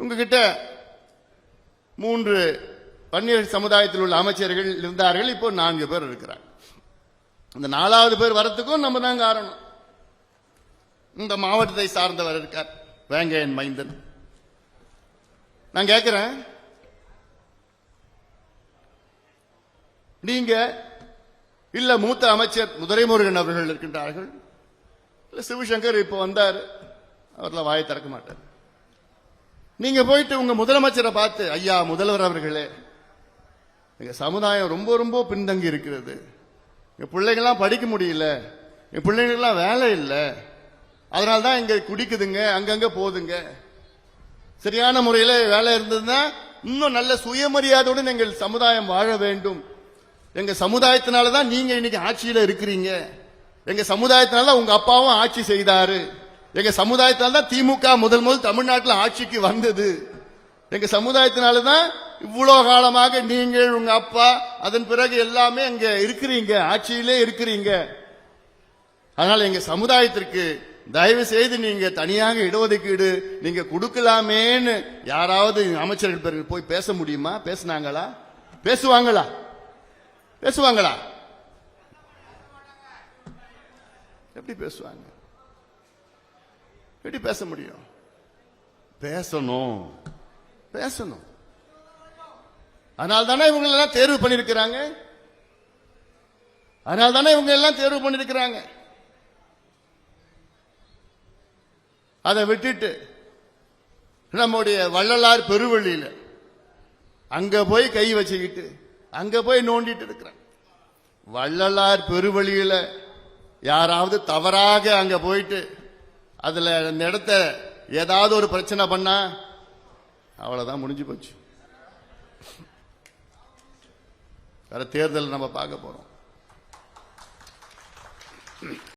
உங்ககிட்ட மூன்று பன்னியர் சமுதாயத்தில் உள்ள அமைச்சர்கள் இருந்தார்கள். இப்போ நான்கு பேர் இருக்கிறாங்க இந்த நாலாவது பேர் வரத்துக்கும் நம்ம தான் காரணம். இந்த மாவட்டத்தை சார்ந்தவர் இருக்கார் வேங்கையன் மைந்தன். நான் கேட்கிறேன் நீங்க இல்ல மூத்த அமைச்சர் முதலைமுருகன் அவர்கள் இருக்கின்றார்கள். இல்ல சிவசங்கர் இப்போ வந்தார். அவர்ல வாயை திறக்க மாட்டார். நீங்க போயிட்டு உங்க முதலமைச்சரை பார்த்து ஐயா முதல்வர் அவர்களே எங்க சமுதாயம் ரொம்ப ரொம்ப பின்தங்கி இருக்கிறது. என் பிள்ளைங்கள்லாம் படிக்க முடியல. என் பிள்ளைங்களுக்கெல்லாம் வேலை இல்லை. அதனால தான் இங்க குடிக்குதுங்க அங்கங்க போகுதுங்க. சரியான முறையில் வேலை இருந்ததுன்னா இன்னும் நல்ல சுயமரியாதையுடன் எங்கள் சமுதாயம் வாழ வேண்டும். எங்க சமுதாயத்தினால தான் நீங்க இன்னைக்கு ஆட்சியில இருக்கிறீங்க. எங்க சமுதாயத்தினால உங்க அப்பாவும் ஆட்சி செய்தாரு. எங்க சமுதாயத்தால் தான் திமுக முதல் முதல் தமிழ்நாட்டில் ஆட்சிக்கு வந்தது. எங்க சமுதாயத்தினால தான் இவ்வளவு காலமாக நீங்கள் உங்க அப்பா அதன் பிறகு எல்லாமே அங்க இருக்கிறீங்க ஆட்சியிலே இருக்கிறீங்க. அதனால எங்க சமுதாயத்திற்கு தயவு செய்து நீங்க தனியாக இடஒதுக்கீடு நீங்க கொடுக்கலாமேன்னு யாராவது அமைச்சர்கள் பிறகு போய் பேச முடியுமா? பேசுனாங்களா? பேசுவாங்களா? பேசுவாங்களா? எப்படி பேசுவாங்க? எப்படி பேச முடியும்? பேசணும். பேசணும். அதனால தானே இவங்க எல்லாம் தேர்வு பண்ணிருக்கிறாங்க அதனால தானே இவங்க எல்லாம் தேர்வு பண்ணிருக்கிறாங்க அதை விட்டுட்டு நம்முடைய வள்ளலார் பெருவழியில அங்க போய் கை வச்சுக்கிட்டு அங்க போய் நோண்டிட்டு இருக்கிறான் வள்ளலார் பெருவழியில யாராவது தவறாக அங்க போயிட்டு அதுல அந்த இடத்த ஏதாவது ஒரு பிரச்சனை பண்ணா அவ்வளவுதான் முடிஞ்சு போச்சு. வேற தேர்தல் நம்ம பார்க்க போறோம்.